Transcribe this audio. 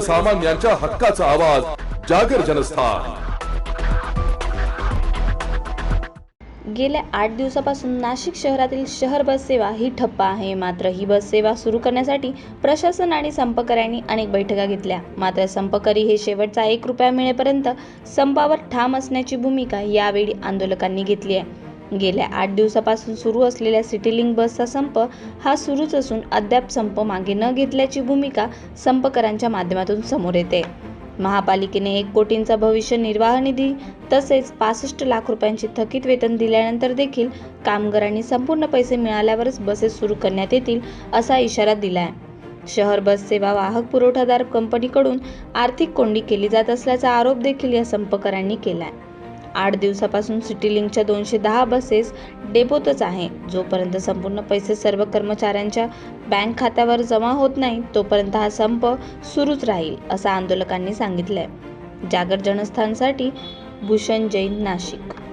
सर्वसामान्यांच्या हक्काचा आवाज जागर जनस्थान. गेल्या आठ दिवसापासून नाशिक शहरातील शहर बस सेवा ही ठप्प आहे. मात्र ही बस सेवा सुरू करण्यासाठी प्रशासन आणि संपकऱ्यांनी अनेक बैठका घेतल्या. मात्र संपकरी हे शेवटचा एक रुपया मिळेपर्यंत संपावर ठाम असण्याची भूमिका यावेळी आंदोलकांनी घेतली आहे. गेल्या आठ दिवसापासून सुरू असलेल्या सिटीलिंग बसचा संप हा सुरूच असून अद्याप संप मागे न घेतल्याची भूमिका संपकरांच्या माध्यमातून समोर येते. महापालिकेने एक कोटींचा भविष्य निर्वाह निधी तसेच पासष्ट लाख रुपयांचे थकीत वेतन दिल्यानंतर देखील कामगारांनी संपूर्ण पैसे मिळाल्यावरच बसेस सुरू करण्यात येतील असा इशारा दिलाय. शहर बस सेवा वाहक पुरवठादार कंपनीकडून आर्थिक कोंडी केली जात असल्याचा आरोप देखील या संपकरांनी केलाय. आठ दिवसापासून सिटीलिंकच्या दोनशे दहा बसेस डेपोतच आहे. जोपर्यंत संपूर्ण पैसे सर्व कर्मचाऱ्यांच्या बँक खात्यावर जमा होत नाही तोपर्यंत हा संप सुरूच राहील असं आंदोलकांनी सांगितलंय. जागर जनस्थानसाठी भूषण जैन नाशिक.